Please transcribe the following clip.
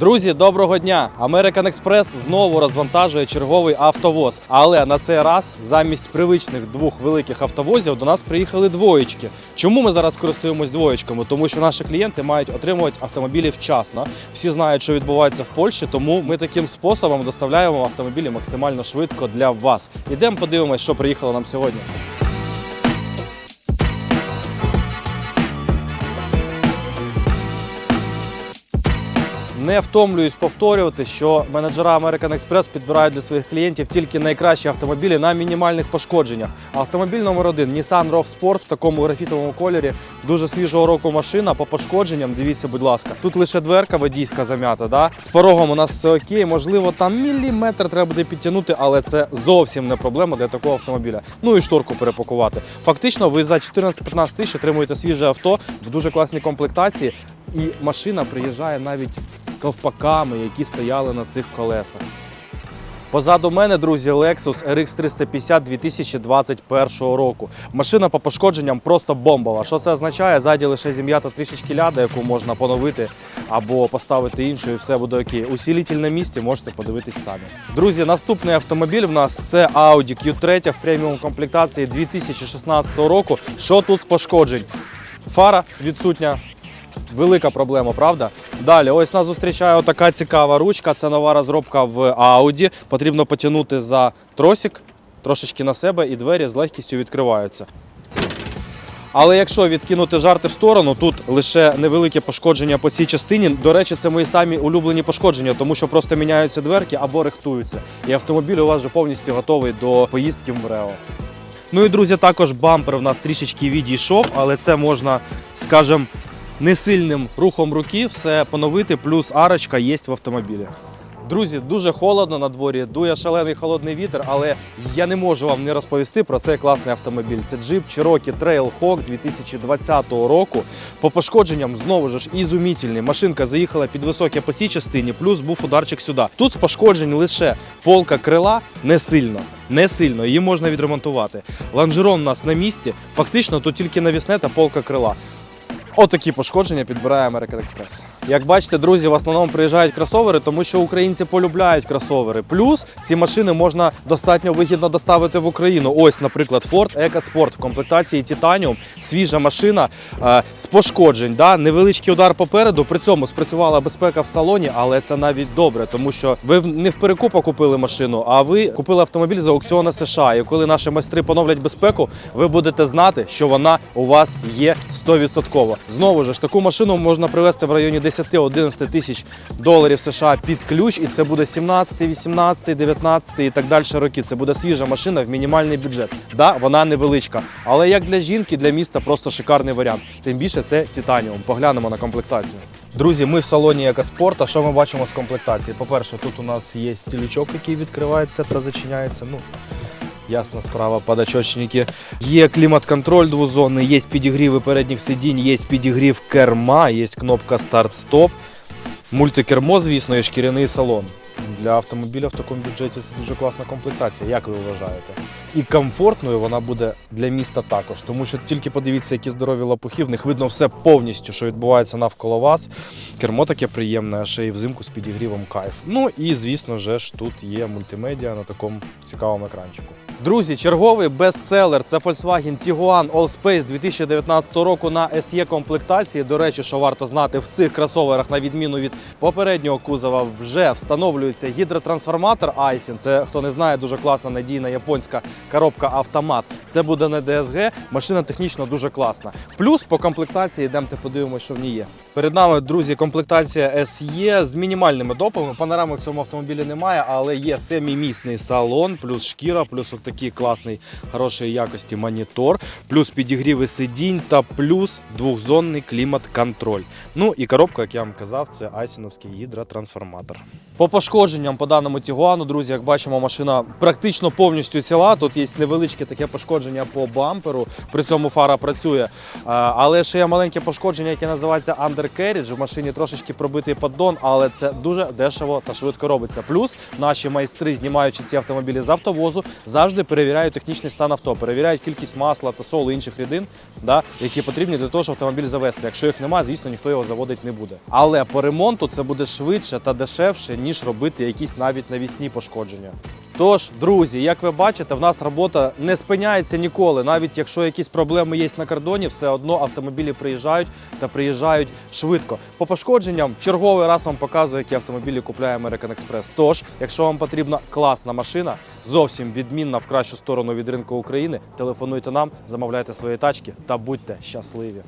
Друзі, доброго дня! American Express знову розвантажує черговий автовоз. Але на цей раз замість привичних двох великих автовозів до нас приїхали двоєчки. Чому ми зараз користуємось двоєчками? Тому що наші клієнти мають отримувати автомобілі вчасно. Всі знають, що відбувається в Польщі, тому ми таким способом доставляємо автомобілі максимально швидко для вас. Ідемо подивимось, що приїхало нам сьогодні. Не втомлююсь повторювати, що менеджера American Express підбирають для своїх клієнтів тільки найкращі автомобілі на мінімальних пошкодженнях. Автомобіль номер один Nissan Rogue Sport в такому графітовому кольорі. Дуже свіжого року машина по пошкодженням. Дивіться, будь ласка. Тут лише дверка водійська зам'ята. Да? З порогом у нас все окей. Можливо, там міліметр треба буде підтягнути, але це зовсім не проблема для такого автомобіля. Ну і шторку перепакувати. Фактично, ви за 14-15 тисяч отримуєте свіже авто в дуже класній комплектації. І машина приїжджає навіть ковпаками, які стояли на цих колесах. Позаду мене, друзі, Lexus RX 350 2021 року. Машина по пошкодженням просто бомбова. Що це означає? Ззаді лише зім'ята трішечки ляда, яку можна поновити або поставити іншу, і все буде окей. Усілітель на місці можете подивитись самі. Друзі, наступний автомобіль в нас це Audi Q3 в преміум комплектації 2016 року. Що тут з пошкоджень? Фара відсутня, Велика проблема, правда? Далі, ось нас зустрічає така цікава ручка. Це нова розробка в Audi. Потрібно потягнути за тросик трошечки на себе, і двері з легкістю відкриваються. Але якщо відкинути жарти в сторону, тут лише невелике пошкодження по цій частині. До речі, це мої самі улюблені пошкодження, тому що просто міняються дверки або рихтуються. І автомобіль у вас вже повністю готовий до поїздки в МРЕО. Ну і друзі, також бампер в нас трішечки відійшов, але це можна, скажімо, несильним рухом руки все поновити, плюс арочка є в автомобілі. Друзі, дуже холодно на дворі, дує шалений холодний вітер, але я не можу вам не розповісти про цей класний автомобіль. Це джип Cherokee Trailhawk 2020 року. По пошкодженням знову ж ізумітельний. Машинка заїхала під високе по цій частині, плюс був ударчик сюди. Тут з пошкоджень лише полка крила не сильно. Не сильно, її можна відремонтувати. Лонжерон у нас на місці. Фактично тут тільки навісне та полка крила. Отакі пошкодження підбирає American Express. Як бачите, друзі, в основному приїжджають кросовери, тому що українці полюбляють кросовери. Плюс ці машини можна достатньо вигідно доставити в Україну. Ось, наприклад, Ford EcoSport в комплектації Titanium, свіжа машина е, з пошкоджень. Да? Невеличкий удар попереду. При цьому спрацювала безпека в салоні, але це навіть добре, тому що ви не в перекупа купили машину, а ви купили автомобіль з аукціону США. І коли наші майстри поновлять безпеку, ви будете знати, що вона у вас є 100%. Знову ж таку машину можна привезти в районі 10-11 тисяч доларів США під ключ, і це буде 17, 18, 19 і так далі роки. Це буде свіжа машина в мінімальний бюджет. Да, вона невеличка, але як для жінки, для міста просто шикарний варіант. Тим більше це Титаніум. Поглянемо на комплектацію. Друзі, ми в салоні Екоспорт. А що ми бачимо з комплектації? По-перше, тут у нас є стілючок, який відкривається та зачиняється. Ну, Ясна справа, подачочники. Є клімат-контроль двозонний, є підігріви передніх сидінь, є підігрів керма, є кнопка старт-стоп. Мультикермо, звісно, і шкіряний салон. Для автомобіля в такому бюджеті це дуже класна комплектація, як ви вважаєте? І комфортною вона буде для міста також, тому що тільки подивіться, які здорові лопухи, в них видно все повністю, що відбувається навколо вас. Кермо таке приємне, а ще й взимку з підігрівом кайф. Ну і звісно ж тут є мультимедіа на такому цікавому екранчику. Друзі, черговий бестселер це Volkswagen Tiguan Allspace 2019 року на SE комплектації. До речі, що варто знати, в цих кросоверах, на відміну від попереднього кузова, вже встановлюється гідротрансформатор Aisin. Це хто не знає, дуже класна надійна японська коробка автомат. Це буде не DSG, машина технічно дуже класна. Плюс по комплектації йдемте подивимося, що в ній є. Перед нами, друзі, комплектація SE з мінімальними допами. Панорами в цьому автомобілі немає, але є семімісний салон, плюс шкіра, плюс от такий класний хорошої якості монітор, плюс підігріви сидінь та плюс двохзонний клімат-контроль. Ну і коробка, як я вам казав, це айсіновський гідротрансформатор. По пошкодженням по даному Тігуану, друзі, як бачимо, машина практично повністю ціла. Тут є невеличке таке пошкодження по бамперу, при цьому фара працює. Але ще є маленьке пошкодження, яке називається undercarriage, в машині трошечки пробитий поддон, але це дуже дешево та швидко робиться. Плюс наші майстри, знімаючи ці автомобілі з автовозу, завжди перевіряють технічний стан авто, перевіряють кількість масла та солу інших рідин, да, які потрібні для того, щоб автомобіль завести. Якщо їх немає, звісно, ніхто його заводити не буде. Але по ремонту це буде швидше та дешевше, ніж робити якісь навіть навісні пошкодження. Тож, друзі, як ви бачите, в нас робота не спиняється ніколи. Навіть якщо якісь проблеми є на кордоні, все одно автомобілі приїжджають та приїжджають швидко. По пошкодженням черговий раз вам показую, які автомобілі купляє American Express. Тож, якщо вам потрібна класна машина, зовсім відмінна в кращу сторону від ринку України, телефонуйте нам, замовляйте свої тачки та будьте щасливі.